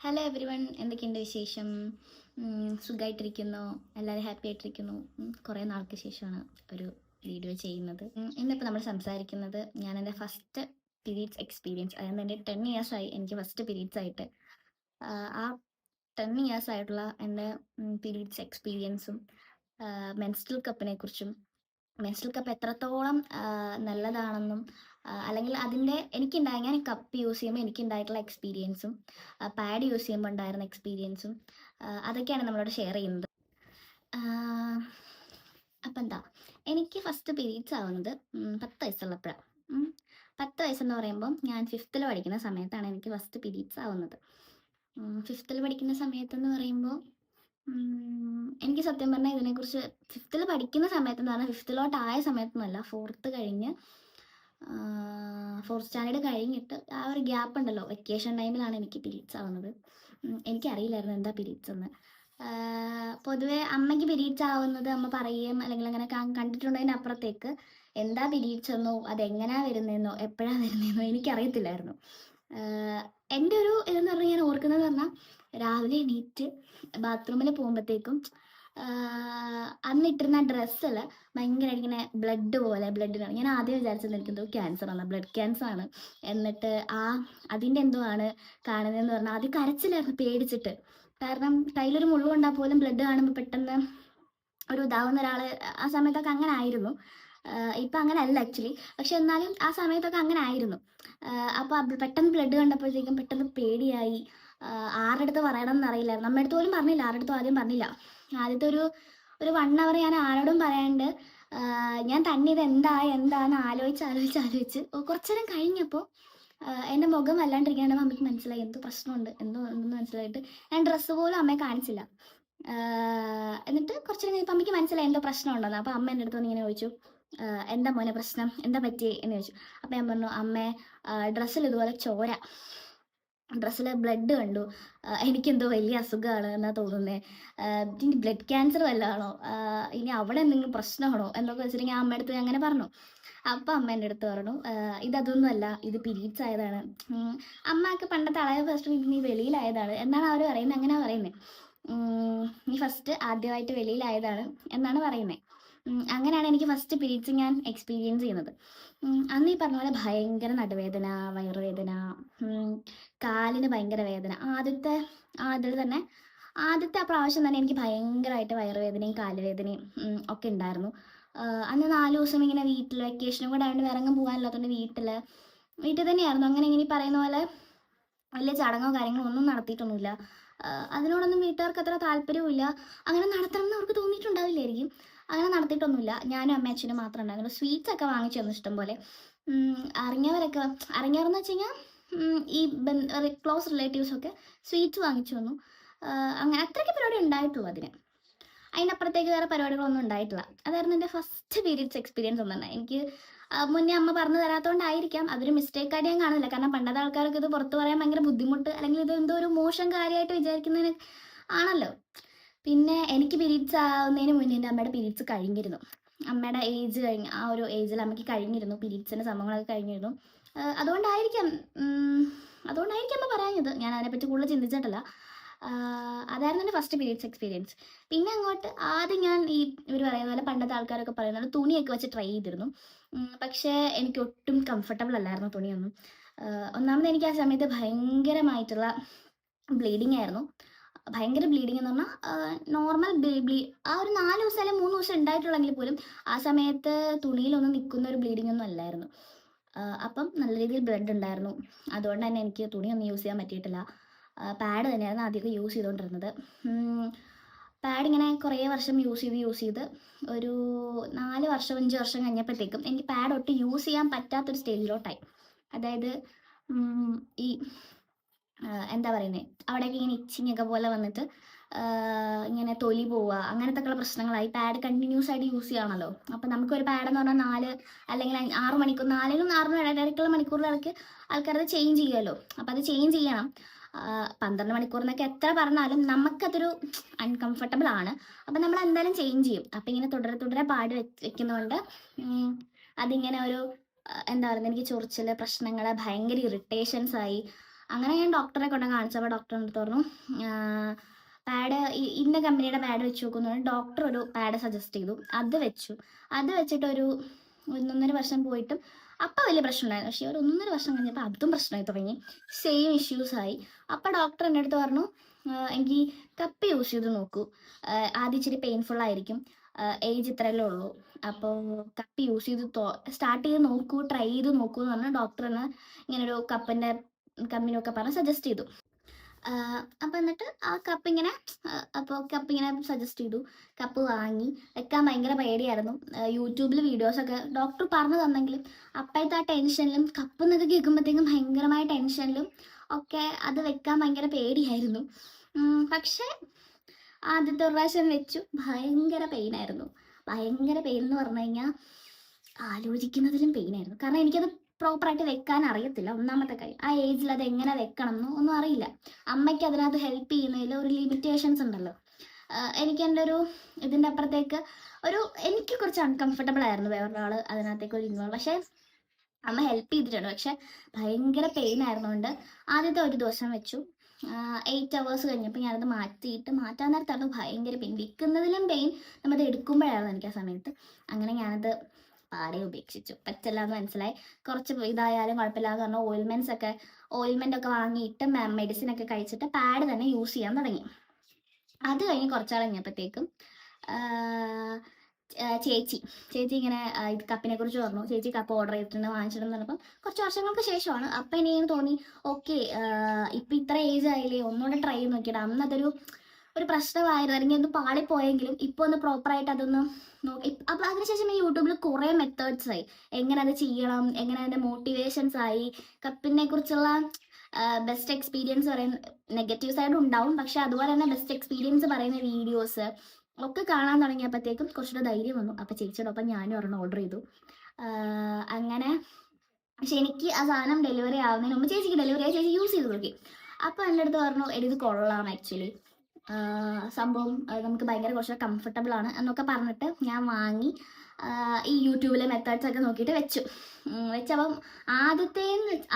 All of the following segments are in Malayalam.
ഹലോ എവരി വൺ എന്തൊക്കെയുണ്ട് വിശേഷം? സുഖമായിട്ടിരിക്കുന്നു എല്ലാവരും ഹാപ്പി ആയിട്ടിരിക്കുന്നു. കുറേ നാൾക്ക് ശേഷമാണ് ഒരു വീഡിയോ ചെയ്യുന്നത്. ഇന്നിപ്പോൾ നമ്മൾ സംസാരിക്കുന്നത് ഞാൻ എന്റെ ഫസ്റ്റ് പീരീഡ്സ് എക്സ്പീരിയൻസ് അതായത് എന്റെ ടെൻ ഇയേഴ്സ് ആയി എനിക്ക് ഫസ്റ്റ് പീരീഡ്സ് ആയിട്ട്. ആ ടെൻ ഇയേഴ്സ് ആയിട്ടുള്ള എന്റെ പീരീഡ്സ് എക്സ്പീരിയൻസും മെൻസ്ട്രൽ കപ്പിനെ കുറിച്ചും മെൻസ്ട്രൽ കപ്പ് എത്രത്തോളം നല്ലതാണെന്നും അല്ലെങ്കിൽ അതിന്റെ എനിക്കുണ്ടായ ഞാൻ കപ്പ് യൂസ് ചെയ്യുമ്പോൾ എനിക്കുണ്ടായിട്ടുള്ള എക്സ്പീരിയൻസും പാഡ് യൂസ് ചെയ്യുമ്പോൾ ഉണ്ടായിരുന്ന എക്സ്പീരിയൻസും അതൊക്കെയാണ് നമ്മളോട് ഷെയർ ചെയ്യുന്നത്. അപ്പം എന്താ എനിക്ക് ഫസ്റ്റ് പീരീഡ്സ് ആവുന്നത് പത്ത് വയസ്സുള്ളപ്പോഴാണ് പത്ത് വയസ്സെന്ന് പറയുമ്പോൾ ഞാൻ ഫിഫ്ത്തിൽ പഠിക്കുന്ന സമയത്താണ് എനിക്ക് ഫസ്റ്റ് പീരീഡ്സ് ആവുന്നത്. ഫിഫ്ത്തിൽ പഠിക്കുന്ന സമയത്തെന്ന് പറയുമ്പോൾ എനിക്ക് സത്യം പറഞ്ഞാൽ ഇതിനെക്കുറിച്ച് ഫിഫ്ത്തിൽ പഠിക്കുന്ന സമയത്ത് എന്ന് പറഞ്ഞാൽ ആയ സമയത്തൊന്നുമല്ല ഫോർത്ത് കഴിഞ്ഞ് ഫോർത്ത് സ്റ്റാൻഡേർഡ് കഴിഞ്ഞിട്ട് ആ ഒരു ഗ്യാപ്പ് ഉണ്ടല്ലോ വെക്കേഷൻ ടൈമിലാണ് എനിക്ക് പിരീഡ്സ് ആവുന്നത്. എനിക്കറിയില്ലായിരുന്നു എന്താ പീരീഡ്സ് എന്ന്. പൊതുവെ അമ്മയ്ക്ക് പിരീഡ്സ് ആവുന്നത് അമ്മ പറയുകയും അല്ലെങ്കിൽ അങ്ങനെ കണ്ടിട്ടുണ്ടതിന് അപ്പുറത്തേക്ക് എന്താ പീരീഡ്സ് എന്നോ അതെങ്ങനെയാ വരുന്നതെന്നോ എപ്പോഴാ വരുന്നതെന്നോ എനിക്കറിയത്തില്ലായിരുന്നു. എന്റെ ഒരു ഇതെന്ന് പറഞ്ഞാൽ ഞാൻ ഓർക്കുന്നത് പറഞ്ഞാൽ രാവിലെ എണീറ്റ് ബാത്റൂമിൽ പോകുമ്പോഴത്തേക്കും അന്ന് ഇട്ടിരുന്ന ഡ്രസ്സിൽ ഭയങ്കരമായിട്ട് ഇങ്ങനെ ബ്ലഡ് പോലെ ബ്ലഡിനാണ് ഞാൻ ആദ്യം വിചാരിച്ചത് എനിക്ക് എന്തോ ക്യാൻസർ ആണ് ബ്ലഡ് ക്യാൻസർ ആണ്. എന്നിട്ട് ആ അതിന്റെ എന്തോ ആണ് കാണുന്നതെന്ന് പറഞ്ഞാൽ ആദ്യം കരച്ചിലായിരുന്നു പേടിച്ചിട്ട്. കാരണം കയ്യിലൊരു കൊണ്ടാൽ പോലും ബ്ലഡ് കാണുമ്പോൾ പെട്ടെന്ന് ഒരു ഇതാവുന്ന ഒരാൾ ആ സമയത്തൊക്കെ അങ്ങനെ ആയിരുന്നു. ഇപ്പം അങ്ങനെ അല്ല ആക്ച്വലി പക്ഷെ എന്നാലും ആ സമയത്തൊക്കെ അങ്ങനെ ആയിരുന്നു. അപ്പോൾ പെട്ടെന്ന് ബ്ലഡ് കണ്ടപ്പോഴത്തേക്കും പെട്ടെന്ന് പേടിയായി. ആരുടെ പറയണം എന്നറിയില്ലായിരുന്നു നമ്മുടെ അടുത്ത് പോലും പറഞ്ഞില്ല. ആരുടെ അടുത്തും ആദ്യം പറഞ്ഞില്ല. ആദ്യത്തെ ഒരു ഒരു വൺ അവർ ഞാൻ ആരോടും പറയാണ്ട് ഞാൻ തന്നെ ഇത് എന്താ എന്താന്ന് ആലോചിച്ച് ആലോചിച്ച് ആലോചിച്ച് കുറച്ചു നേരം കഴിഞ്ഞപ്പോൾ എന്റെ മുഖം വല്ലാണ്ടിരിക്കാണ്ട് അമ്മയ്ക്ക് മനസ്സിലായി. എന്തോ പ്രശ്നമുണ്ട്? എന്തോ എന്തെന്ന് മനസ്സിലായിട്ട് ഞാൻ ഡ്രസ്സ് പോലും അമ്മയെ കാണിച്ചില്ല. എന്നിട്ട് കുറച്ചു നേരം കഴിഞ്ഞപ്പോൾ അമ്മയ്ക്ക് മനസ്സിലായി എന്തോ പ്രശ്നമുണ്ടെന്ന്. അപ്പോൾ അമ്മ എന്റെ അടുത്ത് ഇങ്ങനെ ചോദിച്ചു എന്താ മോനെ പ്രശ്നം? എന്താ പറ്റിയേ? എന്ന് ചോദിച്ചു. അപ്പോൾ ഞാൻ പറഞ്ഞു അമ്മേ ഡ്രസ്സിൽ ഇതുപോലെ ചോര. ഡ്രസ്സിൽ ബ്ലഡ് കണ്ടു. എനിക്കെന്തോ വലിയ അസുഖമാണ് എന്നാ തോന്നുന്നത് ഇനി ബ്ലഡ് ക്യാൻസർ വല്ലതാണോ? ഇനി അവിടെ എന്തെങ്കിലും പ്രശ്നമാണോ? എന്നൊക്കെ വെച്ചിട്ടുണ്ടെങ്കിൽ ഞാൻ അമ്മയുടെ അടുത്ത് അങ്ങനെ പറഞ്ഞു. അപ്പം അമ്മ എന്റെ അടുത്ത് പറഞ്ഞു ഇതൊന്നുമല്ല ഇത് പിരീഡ്സ് ആയതാണ്. അമ്മയ്ക്ക് പണ്ടത്തെ അളയ ഫസ്റ്റ് ഇത് നീ വെളിയിലായതാണ്. എന്നാണ് അവർ പറയുന്നത്? അങ്ങനെ പറയുന്നത് നീ ഫസ്റ്റ് ആദ്യമായിട്ട് വെളിയിലായതാണ് എന്നാണ് പറയുന്നത് അങ്ങനെയാണ് എനിക്ക് ഫസ്റ്റ് പീരീഡ്സ് ഞാൻ എക്സ്പീരിയൻസ് ചെയ്യുന്നത്. അന്ന് ഈ പറഞ്ഞ പോലെ ഭയങ്കര നടുവേദന വയറുവേദന കാലിന് ഭയങ്കര വേദന. ആദ്യത്തെ അതിൽ തന്നെ ആദ്യത്തെ ആ പ്രാവശ്യം തന്നെ എനിക്ക് ഭയങ്കരമായിട്ട് വയറുവേദനയും കാലുവേദനയും ഒക്കെ ഉണ്ടായിരുന്നു. അന്ന് നാല് ദിവസം ഇങ്ങനെ വീട്ടിൽ വെക്കേഷനും കൂടെ ആയതുകൊണ്ട് എങ്ങും പോകാനില്ലാത്തതുകൊണ്ട് വീട്ടിൽ വീട്ടിൽ തന്നെയായിരുന്നു. അങ്ങനെ ഇങ്ങനെ പറയുന്ന പോലെ വലിയ ചടങ്ങോ കാര്യങ്ങളോ ഒന്നും നടത്തിയിട്ടൊന്നുമില്ല. അതിനോടൊന്നും വീട്ടുകാർക്ക് അത്ര താല്പര്യവുമില്ല. അങ്ങനെ നടത്തണം എന്ന് അവർക്ക് തോന്നിയിട്ടുണ്ടാവില്ലായിരിക്കും. അങ്ങനെ നടത്തിയിട്ടൊന്നുമില്ല. ഞാനും അമ്മ അച്ഛനും മാത്രമേ ഉണ്ടായിരുന്നു സ്വീറ്റ്സ് ഒക്കെ വാങ്ങിച്ചു തന്നു ഇഷ്ടം പോലെ അറിഞ്ഞവരൊക്കെ അറിഞ്ഞവരെന്ന് വെച്ച് കഴിഞ്ഞാൽ ഈ ക്ലോസ് റിലേറ്റീവ്സൊക്കെ സ്വീറ്റ്സ് വാങ്ങിച്ചു തന്നു. അങ്ങനെ അത്രയ്ക്ക് പരിപാടി ഉണ്ടായിട്ടുള്ളൂ അതിന്. അതിനപ്പുറത്തേക്ക് വേറെ പരിപാടികളൊന്നും ഉണ്ടായിട്ടില്ല. അതായിരുന്നു എന്റെ ഫസ്റ്റ് പീരീഡ്സ് എക്സ്പീരിയൻസ് എന്ന് പറഞ്ഞാൽ. എനിക്ക് മുന്നേ അമ്മ പറഞ്ഞു തരാത്തതുകൊണ്ടായിരിക്കാം അതൊരു മിസ്റ്റേക്ക് ആയിട്ട് ഞാൻ കാണില്ല കാരണം പണ്ടത്തെ ആൾക്കാർക്ക് ഇത് പുറത്ത് പറയാൻ ഭയങ്കര ബുദ്ധിമുട്ട് അല്ലെങ്കിൽ ഇത് എന്തോ ഒരു മോശം കാര്യമായിട്ട് വിചാരിക്കുന്നതിന് ആണല്ലോ. പിന്നെ എനിക്ക് പീരീഡ്സ് ആവുന്നതിന് മുന്നേ എന്റെ അമ്മയുടെ പീരീഡ്സ് കഴിഞ്ഞിരുന്നു. അമ്മയുടെ ഏജ് കഴിഞ്ഞ് ആ ഒരു ഏജിൽ അമ്മയ്ക്ക് കഴിഞ്ഞിരുന്നു പീരീഡ്സിന്റെ സംഭവങ്ങളൊക്കെ കഴിഞ്ഞിരുന്നു. അതുകൊണ്ടായിരിക്കാം അതുകൊണ്ടായിരിക്കാം അമ്മ പറയുന്നത് ഞാൻ അതിനെപ്പറ്റി കൂടുതൽ ചിന്തിച്ചിട്ടില്ല. അതായിരുന്നു എന്റെ ഫസ്റ്റ് പീരീഡ്സ് എക്സ്പീരിയൻസ് പിന്നെ അങ്ങോട്ട് ആദ്യം ഞാൻ ഈ ഇവർ പറയുന്ന പോലെ പണ്ടത്തെ ആൾക്കാരൊക്കെ പറയുന്ന പോലെ തുണിയൊക്കെ വെച്ച് ട്രൈ ചെയ്തിരുന്നു. പക്ഷേ എനിക്ക് ഒട്ടും കംഫർട്ടബിൾ അല്ലായിരുന്നു തുണിയൊന്നും. ഒന്നാമത് എനിക്ക് ആ സമയത്ത് ഭയങ്കരമായിട്ടുള്ള ബ്ലീഡിങ് ആയിരുന്നു. ഭയങ്കര ബ്ലീഡിങ് എന്ന് പറഞ്ഞാൽ നോർമൽ ബ്ലീ ആ ഒരു നാല് ദിവസം അല്ലെങ്കിൽ മൂന്ന് ദിവസം ഉണ്ടായിട്ടുള്ളെങ്കിൽ പോലും ആ സമയത്ത് തുണിയിലൊന്നും നിൽക്കുന്ന ഒരു ബ്ലീഡിംഗ് ഒന്നും അല്ലായിരുന്നു. അപ്പം നല്ല രീതിയിൽ ബ്ലഡ് ഉണ്ടായിരുന്നു. അതുകൊണ്ട് തന്നെ എനിക്ക് തുണിയൊന്നും യൂസ് ചെയ്യാൻ പറ്റിയിട്ടില്ല. പാഡ് തന്നെയായിരുന്നു ആദ്യമൊക്കെ യൂസ് ചെയ്തുകൊണ്ടിരുന്നത് പാഡ് ഇങ്ങനെ കുറേ വർഷം യൂസ് ചെയ്ത് യൂസ് ചെയ്ത് ഒരു നാല് വർഷം അഞ്ച് വർഷം കഴിഞ്ഞപ്പോഴത്തേക്കും എനിക്ക് പാഡ് ഒട്ടും യൂസ് ചെയ്യാൻ പറ്റാത്തൊരു സ്റ്റേജിലോട്ടായി അതായത് ഈ എന്താ പറയുന്നത് അവിടെയൊക്കെ ഇങ്ങനെ ഇച്ചിങ് ഒക്കെ പോലെ വന്നിട്ട് ഇങ്ങനെ തൊലി പോവുക അങ്ങനത്തെ ഒക്കെ പ്രശ്നങ്ങളായി പാഡ് കണ്ടിന്യൂസ് ആയിട്ട് യൂസ് ചെയ്യണമല്ലോ അപ്പം നമുക്കൊരു പാഡ് എന്ന് പറഞ്ഞാൽ നാല് അല്ലെങ്കിൽ ആറ് മണിക്കൂർ നാലിലും ആറിനും ഇടയ്ക്കുള്ള മണിക്കൂറിലിടയ്ക്ക് ആൾക്കാരത് ചേഞ്ച് ചെയ്യുമല്ലോ. അപ്പം അത് ചേഞ്ച് ചെയ്യണം. പന്ത്രണ്ട് മണിക്കൂർ എന്നൊക്കെ എത്ര പറഞ്ഞാലും നമുക്കതൊരു അൺകംഫർട്ടബിൾ ആണ്. അപ്പം നമ്മൾ എന്തായാലും ചേഞ്ച് ചെയ്യും. അപ്പം ഇങ്ങനെ തുടരെ തുടരെ പാട് വെക്കുന്നതുകൊണ്ട് അതിങ്ങനെ ഒരു എന്താ പറയുക എനിക്ക് ചൊറിച്ചിൽ പ്രശ്നങ്ങൾ ഭയങ്കര ഇറിറ്റേഷൻസ് ആയി. അങ്ങനെ ഞാൻ ഡോക്ടറെ കൊണ്ട് കാണിച്ചപ്പോൾ ഡോക്ടറിന്റെ അടുത്ത് പറഞ്ഞു പാഡ് ഇന്ന കമ്പനിയുടെ പാഡ് വെച്ച് നോക്കുന്നുണ്ട് ഡോക്ടർ ഒരു പാഡ് സജസ്റ്റ് ചെയ്തു. അത് വെച്ചു. അത് വെച്ചിട്ട് ഒരു ഒന്നൊന്നര വർഷം പോയിട്ടും അപ്പം വലിയ പ്രശ്നമുണ്ടായിരുന്നു പക്ഷേ ഒരു ഒന്നൊന്നര വർഷം കഴിഞ്ഞപ്പോൾ അതും പ്രശ്നമായി തുടങ്ങി. സെയിം ഇഷ്യൂസ് ആയി. അപ്പം ഡോക്ടർ എന്റെ അടുത്ത് പറഞ്ഞു "ആ, എനിക്ക് കപ്പ് യൂസ് ചെയ്ത് നോക്കൂ. ആദ്യം ഇച്ചിരി പെയിൻഫുൾ ആയിരിക്കും. ഏജ് ഇത്രയല്ലേ ഉള്ളൂ. അപ്പോൾ കപ്പ് യൂസ് ചെയ്ത് സ്റ്റാർട്ട് ചെയ്ത് നോക്കൂ ട്രൈ ചെയ്ത് നോക്കൂ എന്ന് പറഞ്ഞാൽ ഇങ്ങനൊരു ഇങ്ങനെ ഒരു കപ്പിന്റെ കമ്പനിയൊക്കെ പറഞ്ഞ് സജസ്റ്റ് ചെയ്തു. അപ്പം എന്നിട്ട് ആ കപ്പ് ഇങ്ങനെ അപ്പോൾ കപ്പ് ഇങ്ങനെ സജസ്റ്റ് ചെയ്തു. കപ്പ് വാങ്ങി. വെക്കാൻ ഭയങ്കര പേടിയായിരുന്നു. യൂട്യൂബിൽ വീഡിയോസൊക്കെ ഡോക്ടർ പറഞ്ഞു തന്നെങ്കിലും അപ്പോഴത്തെ ആ ടെൻഷനിലും കപ്പ് എന്നൊക്കെ കേൾക്കുമ്പോഴത്തേക്കും ഭയങ്കരമായ ടെൻഷനിലും ഒക്കെ അത് വെക്കാൻ ഭയങ്കര പേടിയായിരുന്നു. പക്ഷേ ആദ്യത്തെ പ്രാവശ്യം വെച്ചു. ഭയങ്കര പെയിനായിരുന്നു ഭയങ്കര പെയിൻ എന്ന് പറഞ്ഞു കഴിഞ്ഞാൽ ആലോചിക്കുന്നതിലും പെയിനായിരുന്നു കാരണം എനിക്കത് പ്രോപ്പറായിട്ട് വെക്കാൻ അറിയത്തില്ല. ഒന്നാമത്തെ കാര്യം ആ ഏജിൽ അത് എങ്ങനെ വെക്കണം എന്ന് ഒന്നും അറിയില്ല. അമ്മയ്ക്ക് അതിനകത്ത് ഹെൽപ്പ് ചെയ്യുന്നതിൽ ഒരു ലിമിറ്റേഷൻസ് ഉണ്ടല്ലോ. എനിക്ക് എന്റെ ഒരു ഇതിന്റെ അപ്പുറത്തേക്ക് ഒരു എനിക്ക് കുറച്ച് അൺകംഫർട്ടബിൾ ആയിരുന്നു വേറൊരാൾ അതിനകത്തേക്ക് ഒരു ഇൻവോൾവ് പക്ഷേ അമ്മ ഹെൽപ്പ് ചെയ്തിട്ടുണ്ട്. പക്ഷെ ഭയങ്കര പെയിൻ ആയിരുന്നുകൊണ്ട് ആദ്യത്തെ ഒരു ദിവസം വെച്ചു. എയ്റ്റ് അവേഴ്സ് കഴിഞ്ഞപ്പോൾ ഞാനത് മാറ്റിയിട്ട് മാറ്റാൻ നേരത്തായിരുന്നു. ഭയങ്കര പെയിൻ വിൽക്കുന്നതിലും പെയിൻ നമ്മത് എടുക്കുമ്പോഴായിരുന്നു എനിക്ക് ആ സമയത്ത്. അങ്ങനെ ഞാനത് പാടെ ഉപേക്ഷിച്ചു. പറ്റില്ല എന്ന് മനസ്സിലായി. കുറച്ച് ഇതായാലും കുഴപ്പമില്ല എന്ന് പറഞ്ഞാൽ ഓയിൽമെന്റ്സ് ഒക്കെ ഓയിൽമെന്റ് ഒക്കെ വാങ്ങിയിട്ട് മെഡിസിൻ ഒക്കെ കഴിച്ചിട്ട് പാഡ് തന്നെ യൂസ് ചെയ്യാൻ തുടങ്ങി. അത് കഴിഞ്ഞ് കുറച്ചാൾ കഴിഞ്ഞപ്പോഴത്തേക്കും ചേച്ചി ചേച്ചി ഇങ്ങനെ ഇത് കപ്പിനെ കുറിച്ച് പറഞ്ഞു. ചേച്ചി കപ്പ് ഓർഡർ ചെയ്തിട്ടുണ്ട് വാങ്ങിച്ചിട്ടുണ്ട് പറഞ്ഞപ്പം കുറച്ച് വർഷങ്ങൾക്ക് ശേഷമാണ്. അപ്പം ഇനി തോന്നി ഓക്കെ ഇപ്പം ഇത്ര ഏജ് ആയില്ലേ ഒന്നുകൂടെ ട്രൈ ചെയ്ത് നോക്കിയിട്ട് അന്ന് അതൊരു ഒരു പ്രശ്നമായിരുന്നു. അല്ലെങ്കിൽ ഒന്ന് പാളിപ്പോയെങ്കിലും ഇപ്പോൾ ഒന്ന് പ്രോപ്പറായിട്ട് അതൊന്ന് നോക്കി. അപ്പം അതിനുശേഷം ഈ യൂട്യൂബിൽ കുറേ മെത്തേഡ്സ് ആയി. എങ്ങനെ അത് ചെയ്യണം എങ്ങനെ അതിന്റെ മോട്ടിവേഷൻസ് ആയി. കപ്പിനെ കുറിച്ചുള്ള ബെസ്റ്റ് എക്സ്പീരിയൻസ് പറയുന്ന നെഗറ്റീവ് സൈഡ് ഉണ്ടാവും. പക്ഷെ അതുപോലെ തന്നെ ബെസ്റ്റ് എക്സ്പീരിയൻസ് പറയുന്ന വീഡിയോസ് ഒക്കെ കാണാൻ തുടങ്ങിയപ്പോഴത്തേക്കും കുറച്ചുകൂടെ ധൈര്യം വന്നു. അപ്പോൾ ചേച്ചിയുടെ ഒപ്പം ഞാനും ഒരെണ്ണം ഓർഡർ ചെയ്തു. അങ്ങനെ പക്ഷെ എനിക്ക് ആ സാധനം ഡെലിവറി ആവുന്നതിന് മുമ്പ് ചേച്ചിക്ക് ഡെലിവറി ആയി ചേച്ചി യൂസ് ചെയ്ത് നോക്കി. അപ്പോൾ എന്റെ അടുത്ത് പറഞ്ഞു എടി കൊള്ളാം ആക്ച്വലി സംഭവം നമുക്ക് ഭയങ്കര കുറച്ച് കംഫർട്ടബിൾ ആണ് എന്നൊക്കെ പറഞ്ഞിട്ട് ഞാൻ വാങ്ങി ഈ യൂട്യൂബിലെ മെത്തേഡ്സ് ഒക്കെ നോക്കിയിട്ട് വെച്ചു. വെച്ചപ്പം ആദ്യത്തെ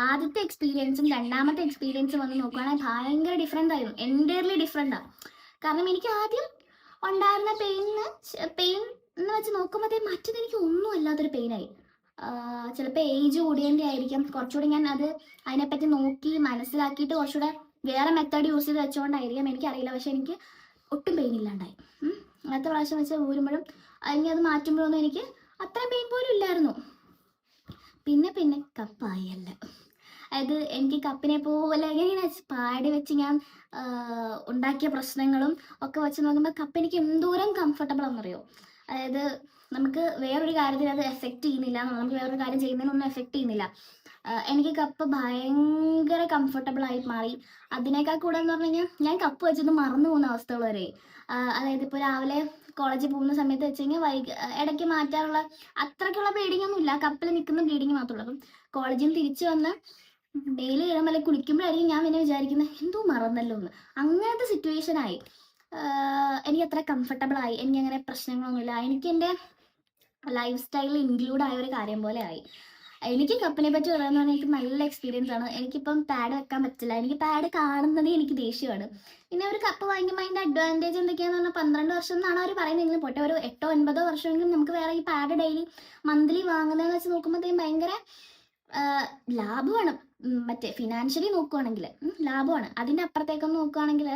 ആദ്യത്തെ എക്സ്പീരിയൻസും രണ്ടാമത്തെ എക്സ്പീരിയൻസും വന്ന് നോക്കുകയാണെങ്കിൽ ഭയങ്കര ഡിഫറെന്റ് ആയിരുന്നു. എന്റയർലി ആണ് കാരണം എനിക്ക് ആദ്യം ഉണ്ടായിരുന്ന പെയിന് പെയിൻ എന്ന് വെച്ച് നോക്കുമ്പോൾ മറ്റത് എനിക്ക് ഒന്നും അല്ലാത്തൊരു പെയിനായി ചിലപ്പോൾ ഏജ് കൂടിയതിന്റെ ആയിരിക്കാം. കുറച്ചുകൂടി ഞാൻ അത് അതിനെപ്പറ്റി നോക്കി മനസ്സിലാക്കിയിട്ട് കുറച്ചുകൂടെ വേറെ മെത്തേഡ് യൂസ് ചെയ്ത് വെച്ചുകൊണ്ടായിരിക്കാം എനിക്കറിയില്ല. പക്ഷെ എനിക്ക് ഒട്ടും പെയിൻ ഇല്ലാണ്ടായി. അടുത്ത പ്രാവശ്യം വെച്ച് ഊരുമ്പോഴും അല്ലെങ്കിൽ അത് മാറ്റുമ്പോഴൊന്നും എനിക്ക് അത്രയും പെയിൻ പോലും ഇല്ലായിരുന്നു. പിന്നെ പിന്നെ കപ്പായല്ല. അതായത് എനിക്ക് കപ്പിനെ പോലെ ഇങ്ങനെ പാടി വെച്ച് ഞാൻ ഉണ്ടാക്കിയ പ്രശ്നങ്ങളും ഒക്കെ വെച്ച് നോക്കുമ്പോൾ കപ്പ് എനിക്ക് എന്തോരം കംഫർട്ടബിൾ ആണെന്നറിയോ? അതായത് നമുക്ക് വേറൊരു കാര്യത്തിൽ അത് എഫക്റ്റ് ചെയ്യുന്നില്ല. നമുക്ക് വേറൊരു കാര്യം ചെയ്യുന്നതിനൊന്നും എഫക്റ്റ് ചെയ്യുന്നില്ല. എനിക്ക് കപ്പ് ഭയങ്കര കംഫർട്ടബിൾ ആയി മാറി. അതിനേക്കാൾ കൂടെ എന്ന് പറഞ്ഞു കഴിഞ്ഞാൽ ഞാൻ കപ്പ് വെച്ചൊന്ന് മറന്നു പോകുന്ന അവസ്ഥകൾ വരെ. അതായത് ഇപ്പോൾ രാവിലെ കോളേജിൽ പോകുന്ന സമയത്ത് വെച്ച് കഴിഞ്ഞാൽ വൈകി ഇടയ്ക്ക് മാറ്റാനുള്ള അത്രയ്ക്കുള്ള ബ്ലീഡിംഗ് ഒന്നും ഇല്ല. കപ്പിൽ നിൽക്കുന്ന ബ്ലീഡിങ് മാത്രമേ ഉള്ളൂ. അപ്പം കോളേജിൽ നിന്ന് തിരിച്ചു വന്ന് ഡെയിലി കഴിയുമ്പോൾ അല്ലെങ്കിൽ കുളിക്കുമ്പോഴായിരിക്കും ഞാൻ പിന്നെ വിചാരിക്കുന്നത് എന്തോ മറന്നല്ലോ എന്ന്. അങ്ങനത്തെ സിറ്റുവേഷൻ ആയി. എനിക്ക് അത്ര കംഫർട്ടബിൾ ആയി. എനിക്ക് അങ്ങനെ പ്രശ്നങ്ങളൊന്നുമില്ല. എനിക്ക് എന്റെ ലൈഫ് സ്റ്റൈലിൽ ഇൻക്ലൂഡ് ആയ ഒരു കാര്യം പോലെ ആയി. എനിക്ക് കപ്പിനെ പറ്റി പറയുന്നത് പറഞ്ഞാൽ എനിക്ക് നല്ല എക്സ്പീരിയൻസ് ആണ്. എനിക്കിപ്പം പാഡ് വെക്കാൻ പറ്റില്ല. എനിക്ക് പാഡ് കാണുന്നത് എനിക്ക് ദേഷ്യമാണ്. പിന്നെ ഒരു കപ്പ് വാങ്ങിക്കുമ്പോൾ അതിന്റെ അഡ്വാന്റേജ് എന്തൊക്കെയാന്ന് പറഞ്ഞാൽ പന്ത്രണ്ട് വർഷം എന്നാണ് അവർ പറയുന്നതെങ്കിലും പോട്ടെ ഒരു എട്ടോ ഒൻപതോ വർഷമെങ്കിലും നമുക്ക് വേറെ ഈ പാഡ് ഡെയിലി മന്ത്ലി വാങ്ങുന്നതെന്ന് വെച്ച് നോക്കുമ്പോഴത്തേക്കും ഭയങ്കര ലാഭമാണ്. മറ്റേ ഫിനാൻഷ്യലി നോക്കുവാണെങ്കിൽ ലാഭമാണ്. അതിന്റെ അപ്പുറത്തേക്കൊന്ന് നോക്കുവാണെങ്കിൽ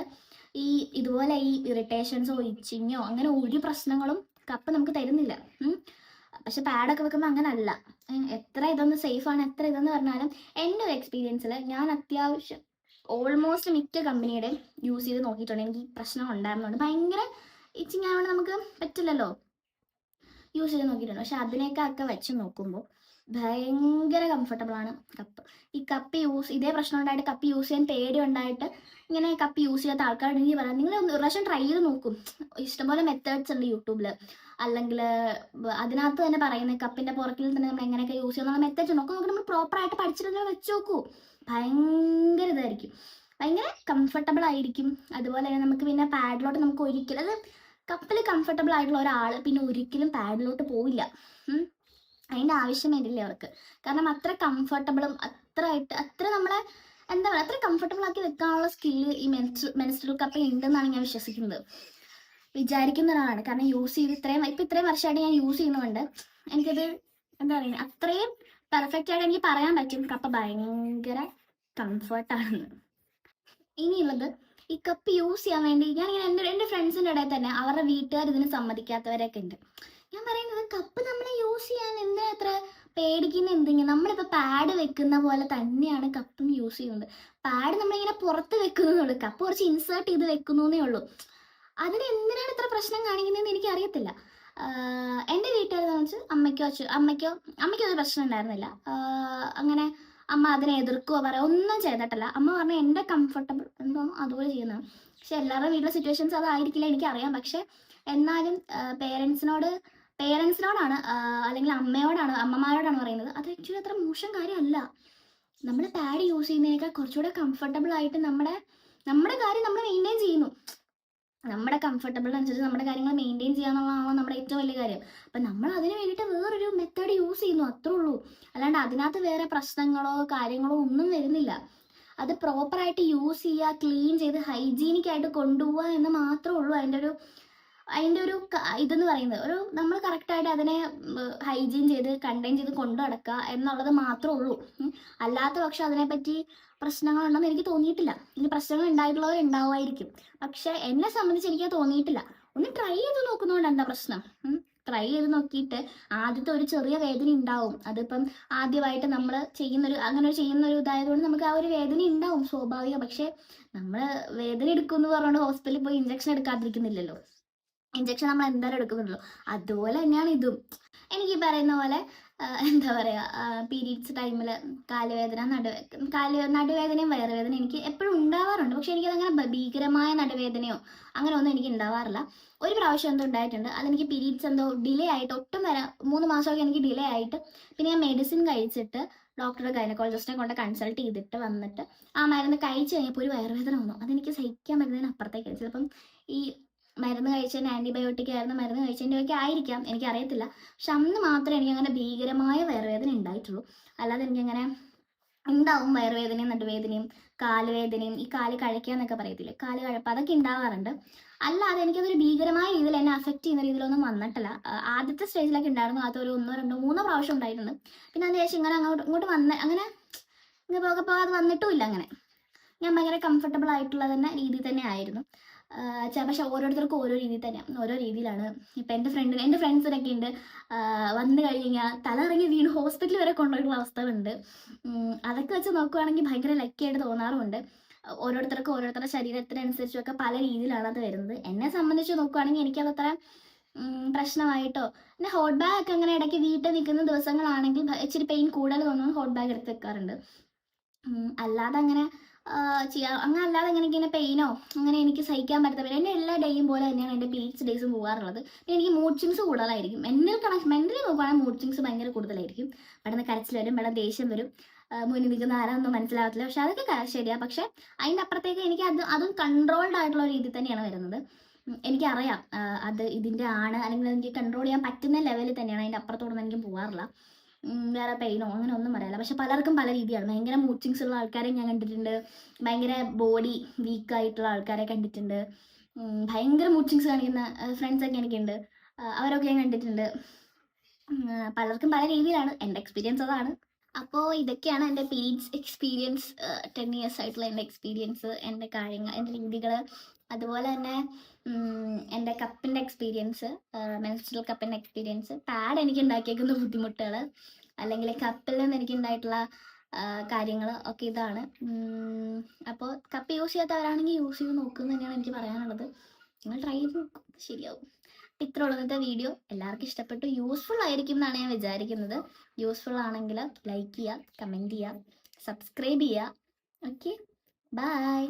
ഈ ഇതുപോലെ ഈ ഇറിറ്റേഷൻസോ ഇച്ചിങ്ങോ അങ്ങനെ ഒരു പ്രശ്നങ്ങളും കപ്പ് നമുക്ക് തരുന്നില്ല. പക്ഷെ പാഡൊക്കെ വെക്കുമ്പോൾ അങ്ങനല്ല. എത്ര ഇതൊന്ന് സേഫാണ് എത്ര ഇതെന്ന് പറഞ്ഞാലും എന്റെ ഒരു എക്സ്പീരിയൻസിൽ ഞാൻ അത്യാവശ്യം ഓൾമോസ്റ്റ് മിക്ക കമ്പനിയുടെ യൂസ് ചെയ്ത് നോക്കിയിട്ടുണ്ട്. എനിക്ക് പ്രശ്നം ഉണ്ടായിരുന്നുണ്ട്. ഭയങ്കര ഇച്ചിങ് നമുക്ക് പറ്റില്ലല്ലോ. യൂസ് ചെയ്ത് നോക്കിയിട്ടുണ്ട്. പക്ഷെ അതിനേക്കൊക്കെ വെച്ച് നോക്കുമ്പോൾ ഭയങ്കര കംഫർട്ടബിൾ ആണ് കപ്പ് ഈ കപ്പ് യൂസ് ഇതേ പ്രശ്നം ഉണ്ടായിട്ട് കപ്പ് യൂസ് ചെയ്യാൻ പേടി ഉണ്ടായിട്ട് ഇങ്ങനെ കപ്പ് യൂസ് ചെയ്യാത്ത ആൾക്കാരുണ്ടെങ്കിൽ പറയാം. നിങ്ങൾ ഒരു പ്രാവശ്യം ട്രൈ ചെയ്ത് നോക്കും. ഇഷ്ടംപോലെ മെത്തേഡ്സ് ഉണ്ട് യൂട്യൂബിൽ അല്ലെങ്കിൽ അതിനകത്ത് തന്നെ പറയുന്നത് കപ്പിന്റെ പുറകിൽ തന്നെ നമ്മൾ എങ്ങനെയൊക്കെ യൂസ് ചെയ്യുന്ന മെത്തേഡ്സ് നോക്കും നോക്കി നമ്മൾ പ്രോപ്പറായിട്ട് പഠിച്ചിട്ട് വെച്ച് നോക്കൂ. ഭയങ്കര ഇതായിരിക്കും. ഭയങ്കര കംഫർട്ടബിൾ ആയിരിക്കും. അതുപോലെ തന്നെ നമുക്ക് പിന്നെ പാഡിലോട്ട് നമുക്ക് ഒരിക്കലും അത് കപ്പിൽ കംഫർട്ടബിൾ ആയിട്ടുള്ള ഒരാൾ പിന്നെ ഒരിക്കലും പാഡിലോട്ട് പോവില്ല. അതിന്റെ ആവശ്യം വരില്ല അവർക്ക്. കാരണം അത്ര കംഫർട്ടബിളും അത്ര ആയിട്ട് അത്ര നമ്മളെ എന്താ പറയുക അത്ര കംഫർട്ടബിൾ ആക്കി വെക്കാനുള്ള സ്കില്ല് ഈ മെൻസ് മെൻസ്ട്രൽ കപ്പിൽ ഉണ്ടെന്നാണ് ഞാൻ വിശ്വസിക്കുന്നത്. വിചാരിക്കുന്ന ഒരാളാണ്. കാരണം യൂസ് ചെയ്ത് ഇത്രയും ഇപ്പം ഇത്രയും വർഷമായിട്ട് ഞാൻ യൂസ് ചെയ്യുന്നുണ്ട് എനിക്കത് എന്താ പറയുക അത്രയും പെർഫെക്റ്റ് ആയിട്ട് എനിക്ക് പറയാൻ പറ്റും. കപ്പ് ഭയങ്കര കംഫർട്ടാണെന്ന് ഇനിയുള്ളത് ഈ കപ്പ് യൂസ് ചെയ്യാൻ വേണ്ടി ഞാൻ ഇങ്ങനെ എന്റെ എന്റെ ഫ്രണ്ട്സിന്റെ ഇടയിൽ തന്നെ അവരുടെ വീട്ടുകാർ ഇതിന് സമ്മതിക്കാത്തവരൊക്കെ ഉണ്ട്. ഞാൻ പറയുന്നത് കപ്പ് നമ്മൾ യൂസ് ചെയ്യാൻ എന്തിനാ അത്ര പേടിക്കുന്ന എന്തെങ്കിലും? നമ്മളിപ്പോൾ പാഡ് വെക്കുന്ന പോലെ തന്നെയാണ് കപ്പും യൂസ് ചെയ്യുന്നത്. പാഡ് നമ്മളിങ്ങനെ പുറത്ത് വെക്കുന്നതേ ഉള്ളൂ കപ്പ് കുറച്ച് ഇൻസേർട്ട് ചെയ്ത് വെക്കുന്നേ ഉള്ളൂ. അതിന് എന്തിനാണ് ഇത്ര പ്രശ്നം കാണിക്കുന്നതെന്ന് എനിക്ക് അറിയത്തില്ല ആഹ് എന്റെ വീട്ടുകാരെന്ന് വെച്ചാൽ അമ്മയ്ക്കോ അച്ഛ അമ്മയ്ക്കോ അമ്മയ്ക്കോ ഒരു പ്രശ്നം ഉണ്ടായിരുന്നില്ല. അങ്ങനെ അമ്മ അതിനെ എതിർക്കുകയോ പറയുക ഒന്നും ചെയ്തിട്ടില്ല. അമ്മ പറഞ്ഞ എന്റെ കംഫർട്ടബിൾ എന്തോ അതുപോലെ ചെയ്യുന്നതാണ് പക്ഷെ എല്ലാവരുടെ വീട്ടിലെ സിറ്റുവേഷൻസ് അതായിരിക്കില്ല എനിക്കറിയാം. പക്ഷെ എന്നാലും പേരൻസിനോട് പേരൻസിനോടാണ് അല്ലെങ്കിൽ അമ്മയോടാണ് അമ്മമാരോടാണ് പറയുന്നത്. അത് ആക്ച്വലി അത്ര മോശം കാര്യമല്ല. നമ്മൾ പാഡ് യൂസ് ചെയ്യുന്നതിനേക്കാൾ കുറച്ചുകൂടെ കംഫർട്ടബിൾ ആയിട്ട് നമ്മുടെ നമ്മുടെ കാര്യം നമ്മൾ മെയിന്റെയിൻ ചെയ്യുന്നു. നമ്മുടെ കംഫർട്ടബിൾ അനുസരിച്ച് നമ്മുടെ കാര്യങ്ങൾ മെയിന്റെയിൻ ചെയ്യുക എന്നുള്ളതാണ് നമ്മുടെ ഏറ്റവും വലിയ കാര്യം. അപ്പം നമ്മൾ അതിന് വേണ്ടിയിട്ട് വേറൊരു മെത്തേഡ് യൂസ് ചെയ്യുന്നു അത്രേ ഉള്ളൂ. അല്ലാണ്ട് അതിനകത്ത് വേറെ പ്രശ്നങ്ങളോ കാര്യങ്ങളോ ഒന്നും വരുന്നില്ല. അത് പ്രോപ്പറായിട്ട് യൂസ് ചെയ്യുക ക്ലീൻ ചെയ്ത് ഹൈജീനിക് ആയിട്ട് കൊണ്ടുപോവുക എന്ന് മാത്രമേ ഉള്ളൂ. അതിന്റെ ഒരു അതിന്റെ ഒരു ഇതെന്ന് പറയുന്നത് ഒരു നമ്മൾ കറക്റ്റായിട്ട് അതിനെ ഹൈജീൻ ചെയ്ത് കണ്ടെയ്ൻ ചെയ്ത് കൊണ്ടു നടക്കുക എന്നുള്ളത് മാത്രമേ ഉള്ളൂ. അല്ലാത്ത പക്ഷെ അതിനെപ്പറ്റി പ്രശ്നങ്ങളുണ്ടെന്ന് എനിക്ക് തോന്നിയിട്ടില്ല. ഇനി പ്രശ്നങ്ങൾ ഉണ്ടായിട്ടുള്ളവർ ഉണ്ടാവുമായിരിക്കും പക്ഷെ എന്നെ സംബന്ധിച്ച് എനിക്ക് തോന്നിയിട്ടില്ല. ഒന്ന് ട്രൈ ചെയ്ത് നോക്കുന്നതുകൊണ്ട് എന്താ പ്രശ്നം? ട്രൈ ചെയ്ത് നോക്കിയിട്ട് ആദ്യത്തെ ഒരു ചെറിയ വേദന ഉണ്ടാവും. അതിപ്പം ആദ്യമായിട്ട് നമ്മൾ ചെയ്യുന്നൊരു അങ്ങനെ ചെയ്യുന്ന ഒരു ഇതായതുകൊണ്ട് നമുക്ക് ആ ഒരു വേദന ഉണ്ടാവും സ്വാഭാവികം. പക്ഷെ നമ്മൾ വേദന എടുക്കുമെന്ന് പറഞ്ഞുകൊണ്ട് ഹോസ്പിറ്റലിൽ പോയി ഇഞ്ചക്ഷൻ എടുക്കാതിരിക്കുന്നില്ലല്ലോ. ഇഞ്ചക്ഷൻ നമ്മൾ എന്തായാലും എടുക്കുന്നുണ്ടല്ലോ. അതുപോലെ തന്നെയാണ് ഇതും. എനിക്ക് പറയുന്ന പോലെ എന്താ പറയുക പീരീഡ്സ് ടൈമിൽ കാലുവേദന നടുവേ കാൽ നടുവേദനയും വയറുവേദന എനിക്ക് എപ്പോഴും ഉണ്ടാവാറുണ്ട്. പക്ഷെ എനിക്കതങ്ങനെ ഭീകരമായ നടുവേദനയോ അങ്ങനെ ഒന്നും എനിക്ക് ഉണ്ടാവാറില്ല. ഒരു പ്രാവശ്യം എന്തോ ഉണ്ടായിട്ടുണ്ട്. അതെനിക്ക് പീരീഡ്സ് എന്തോ ഡിലേ ആയിട്ട് ഒട്ടും വരാ മൂന്ന് മാസമൊക്കെ എനിക്ക് ഡിലേ ആയിട്ട് പിന്നെ ഞാൻ മെഡിസിൻ കഴിച്ചിട്ട് ഡോക്ടറെ ഗൈനക്കോളജിസ്റ്റിനെ കൊണ്ട് കൺസൾട്ട് ചെയ്തിട്ട് വന്നിട്ട് ആ മരുന്ന് കഴിച്ച് കഴിഞ്ഞപ്പോൾ ഒരു വയറുവേദന വന്നു. അതെനിക്ക് സഹിക്കാൻ പറ്റുന്നതിന് അപ്പുറത്തേക്ക് ചിലപ്പം ഈ മരുന്ന് കഴിച്ചതിന് ആന്റിബയോട്ടിക് ആയിരുന്നു മരുന്ന് കഴിച്ചതിന്റെ ഒക്കെ ആയിരിക്കാം എനിക്കറിയത്തില്ല. പക്ഷെ അന്ന് മാത്രമേ എനിക്ക് അങ്ങനെ ഭീകരമായ വയറുവേദന ഉണ്ടായിട്ടുള്ളൂ. അല്ലാതെ എനിക്കങ്ങനെ ഉണ്ടാവും വയറുവേദനയും നടുവേദനയും കാലുവേദനയും ഈ കാൽ കഴിക്കാന്നൊക്കെ പറയത്തില്ലേ? കാൽ കഴപ്പ് അതൊക്കെ ഉണ്ടാവാറുണ്ട്. അല്ലാതെ എനിക്കതൊരു ഭീകരമായ രീതിയിൽ എന്നെ അഫക്റ്റ് ചെയ്യുന്ന രീതിയിലൊന്നും വന്നിട്ടില്ല. ആദ്യത്തെ സ്റ്റേജിലൊക്കെ ഉണ്ടായിരുന്നു. അത് ഒരു ഒന്നോ രണ്ടോ മൂന്നോ പ്രാവശ്യം ഉണ്ടായിട്ടുണ്ട് പിന്നെ അതിന് ശേഷം ഇങ്ങനെ അങ്ങോട്ട് ഇങ്ങോട്ട് വന്ന് അങ്ങനെ ഇങ്ങനെ പോകെ പോകാതെ വന്നിട്ടുമില്ല അങ്ങനെ. ഞാൻ ഭയങ്കര കംഫർട്ടബിൾ ആയിട്ടുള്ള തന്നെ രീതി തന്നെ ആയിരുന്നു. പക്ഷെ ഓരോരുത്തർക്കും ഓരോ രീതി തന്നെയാണ് ഓരോ രീതിയിലാണ്. ഇപ്പം എന്റെ ഫ്രണ്ടിന് എന്റെ ഫ്രണ്ട്സിനൊക്കെ ഉണ്ട്. വന്നു കഴിഞ്ഞ് കഴിഞ്ഞാൽ തല ഇറങ്ങി വീണ് ഹോസ്പിറ്റലിൽ വരെ കൊണ്ടുപോയിട്ടുള്ള അവസ്ഥകളുണ്ട്. അതൊക്കെ വെച്ച് നോക്കുവാണെങ്കിൽ ഭയങ്കര ലക്കിയായിട്ട് തോന്നാറുമുണ്ട്. ഓരോരുത്തർക്കും ഓരോരുത്തരുടെ ശരീരത്തിനനുസരിച്ചൊക്കെ പല രീതിയിലാണ് അത് വരുന്നത്. എന്നെ സംബന്ധിച്ച് നോക്കുവാണെങ്കിൽ എനിക്കതത്ര പ്രശ്നമായിട്ടോ പിന്നെ ഹോട്ട് ബാഗ് ഒക്കെ അങ്ങനെ ഇടയ്ക്ക് വീട്ടിൽ നിൽക്കുന്ന ദിവസങ്ങളാണെങ്കിൽ ഇച്ചിരി പെയിൻ കൂടുതൽ തോന്നുന്നു ഹോട്ട് ബാഗ് എടുത്ത് വെക്കാറുണ്ട്. അല്ലാതെ അങ്ങനെ ചെയ്യാ അങ്ങനെ അല്ലാതെ അങ്ങനെ ഇങ്ങനെ പെയിനോ അങ്ങനെ എനിക്ക് സഹിക്കാൻ പറ്റാത്ത പെയിൻ എന്റെ എല്ലാ ഡേയും പോലെ തന്നെയാണ് എന്റെ പീരീഡ്സ് ഡേയ്സും പോകാറുള്ളത്. പിന്നെ എനിക്ക് മൂഡ് സ്വിങ്സ് കൂടുതലായിരിക്കും. മെന്റൽ കണക്ഷൻ മെന്റലി നോക്കുവാണെങ്കിൽ മൂഡ് സ്വിങ്സ് ഭയങ്കര കൂടുതലായിരിക്കും. പെട്ടെന്ന് കരച്ചിൽ വരും പെട്ടെന്ന് ദേഷ്യം വരും. മുന്നിൽ നിൽക്കുന്ന ആരാന്നൊന്നും മനസ്സിലാവത്തില്ല. പക്ഷെ അതൊക്കെ ശരിയാണ് ശരിയാ. പക്ഷെ അതിന്റെ അപ്പുറത്തേക്ക് എനിക്ക് അത് അതും കൺട്രോൾഡ് ആയിട്ടുള്ള രീതിയിൽ തന്നെയാണ് വരുന്നത്. എനിക്കറിയാം. അത് ഇതിന്റെ ആണ്. അല്ലെങ്കിൽ എനിക്ക് കൺട്രോൾ ചെയ്യാൻ പറ്റുന്ന ലെവലിൽ തന്നെയാണ് അതിന്റെ അപ്പുറത്തോടൊന്നും എനിക്ക് പോകാറില്ല. വേറെ പെയിനോ അങ്ങനെ ഒന്നും പറയില്ല. പക്ഷെ പലർക്കും പല രീതിയാണ്. ഭയങ്കര മൂച്ചിങ്സ് ഉള്ള ആൾക്കാരെ ഞാൻ കണ്ടിട്ടുണ്ട്. ഭയങ്കര ബോഡി വീക്ക് ആയിട്ടുള്ള ആൾക്കാരെ കണ്ടിട്ടുണ്ട്. ഭയങ്കര മൂച്ചിങ്സ് കാണിക്കുന്ന ഫ്രണ്ട്സ് ഒക്കെ എനിക്കുണ്ട്. അവരൊക്കെ ഞാൻ കണ്ടിട്ടുണ്ട്. പലർക്കും പല രീതിയിലാണ്. എന്റെ എക്സ്പീരിയൻസ് അതാണ്. അപ്പോൾ ഇതൊക്കെയാണ് എന്റെ പീരീഡ്സ് എക്സ്പീരിയൻസ് ടെൻ ഇയേഴ്സ് ആയിട്ടുള്ള എന്റെ എക്സ്പീരിയൻസ് എന്റെ കാര്യങ്ങൾ എന്റെ രീതികൾ അതുപോലെ തന്നെ എന്റെ എന്റെ കപ്പിന്റെ എക്സ്പീരിയൻസ് മെൻസ്ട്രൽ കപ്പിന്റെ എക്സ്പീരിയൻസ് പാഡ് എനിക്ക് ഉണ്ടാക്കിയേക്കുന്ന ബുദ്ധിമുട്ടുകൾ അല്ലെങ്കിൽ കപ്പിൽ നിന്ന് എനിക്ക് ഉണ്ടായിട്ടുള്ള കാര്യങ്ങൾ ഒക്കെ ഇതാണ്. അപ്പോൾ കപ്പ് യൂസ് ചെയ്യാത്തവരാണെങ്കിൽ യൂസ് ചെയ്ത് നോക്കുമെന്ന് തന്നെയാണ് എനിക്ക് പറയാനുള്ളത്. നിങ്ങൾ ട്രൈ ചെയ്ത് നോക്കും ശരിയാവും. ഇത്ര ഉള്ളത്തെ വീഡിയോ എല്ലാവർക്കും ഇഷ്ടപ്പെട്ടു. യൂസ്ഫുൾ ആയിരിക്കും എന്നാണ് ഞാൻ വിചാരിക്കുന്നത്. യൂസ്ഫുൾ ആണെങ്കിൽ ലൈക്ക് ചെയ്യുക കമന്റ് ചെയ്യുക സബ്സ്ക്രൈബ് ചെയ്യുക. Okay bye